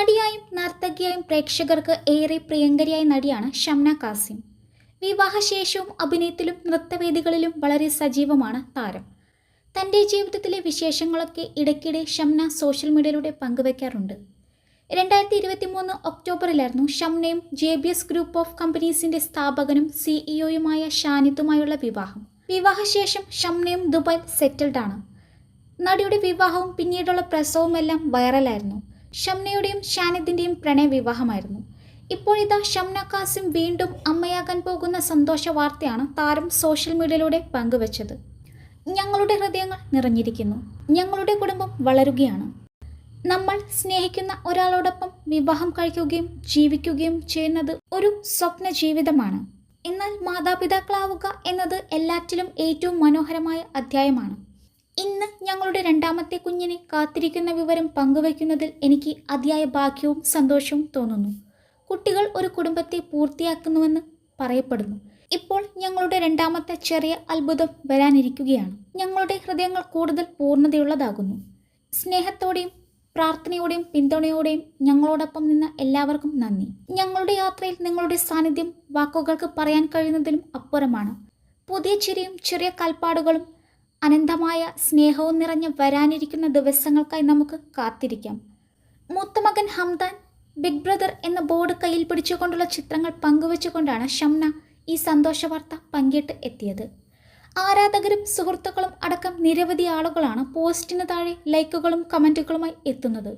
നടിയായും നർത്തകിയായും പ്രേക്ഷകർക്ക് ഏറെ പ്രിയങ്കരിയായ നടിയാണ് ഷംന കാസിം വിവാഹശേഷവും അഭിനയത്തിലും നൃത്തവേദികളിലും വളരെ സജീവമാണ് താരം. തന്റെ ജീവിതത്തിലെ വിശേഷങ്ങളൊക്കെ ഇടയ്ക്കിടെ ഷംന സോഷ്യൽ മീഡിയയിലൂടെ പങ്കുവയ്ക്കാറുണ്ട് രണ്ടായിരത്തി ഇരുപത്തി മൂന്ന് ഒക്ടോബറിലായിരുന്നു ഷംനയും J B S group of കമ്പനീസിന്റെ സ്ഥാപകനും സിഇഒയുമായ ഷാനിത്തുമായുള്ള വിവാഹം. വിവാഹശേഷം ഷംനയും ദുബായ് സെറ്റിൽഡ് ആണ് നടിയുടെ വിവാഹവും പിന്നീടുള്ള പ്രസവവുമെല്ലാം വൈറലായിരുന്നു. ഷംനയുടെയും ഷാനിദിന്റെയും പ്രണയ വിവാഹമായിരുന്നു ഇപ്പോഴിതാ ഷംന കാസിം വീണ്ടും അമ്മയാകാൻ പോകുന്ന സന്തോഷ വാർത്തയാണ് താരം സോഷ്യൽ മീഡിയയിലൂടെ പങ്കുവച്ചത്. ഞങ്ങളുടെ ഹൃദയങ്ങൾ നിറഞ്ഞിരിക്കുന്നു. ഞങ്ങളുടെ കുടുംബം വളരുകയാണ്. നമ്മൾ സ്നേഹിക്കുന്ന ഒരാളോടൊപ്പം വിവാഹം കഴിക്കുകയും ജീവിക്കുകയും ചെയ്യുന്നത് ഒരു സ്വപ്ന ജീവിതമാണ്. എന്നാൽ മാതാപിതാക്കളാവുക എന്നത് എല്ലാറ്റിലും ഏറ്റവും മനോഹരമായ അധ്യായമാണ്. ഇന്ന് ഞങ്ങളുടെ രണ്ടാമത്തെ കുഞ്ഞിനെ കാത്തിരിക്കുന്ന വിവരം പങ്കുവയ്ക്കുന്നതിൽ എനിക്ക് അതിയായ ഭാഗ്യവും സന്തോഷവും തോന്നുന്നു. കുട്ടികൾ ഒരു കുടുംബത്തെ പൂർത്തിയാക്കുന്നുവെന്ന് പറയപ്പെടുന്നു. ഇപ്പോൾ ഞങ്ങളുടെ രണ്ടാമത്തെ ചെറിയ അത്ഭുതം വരാനിരിക്കുകയാണ്. ഞങ്ങളുടെ ഹൃദയങ്ങൾ കൂടുതൽ പൂർണതയുള്ളതാകുന്നു. സ്നേഹത്തോടെയും പ്രാർത്ഥനയോടെയും പിന്തുണയോടെയും ഞങ്ങളോടൊപ്പം നിന്ന എല്ലാവർക്കും നന്ദി. ഞങ്ങളുടെ യാത്രയിൽ നിങ്ങളുടെ സാന്നിധ്യം വാക്കുകൾക്ക് പറയാൻ കഴിയുന്നതിലും അപ്പുറമാണ്. പുതിയ ചിരിയും ചെറിയ കാൽപ്പാടുകളും അനന്തമായ സ്നേഹവും നിറഞ്ഞ വരാനിരിക്കുന്ന ദിവസങ്ങൾക്കായി നമുക്ക് കാത്തിരിക്കാം. മൂത്തമകൻ ഹംദാൻ ബിഗ് ബ്രദർ എന്ന ബോർഡ് കയ്യിൽ പിടിച്ചുകൊണ്ടുള്ള ചിത്രങ്ങൾ പങ്കുവച്ചുകൊണ്ടാണ് ഷംന ഈ സന്തോഷ വാർത്ത പങ്കിട്ട് എത്തിയത്. ആരാധകരും സുഹൃത്തുക്കളും അടക്കം നിരവധി ആളുകളാണ് പോസ്റ്റിന് താഴെ ലൈക്കുകളും കമന്റുകളുമായി എത്തുന്നത്.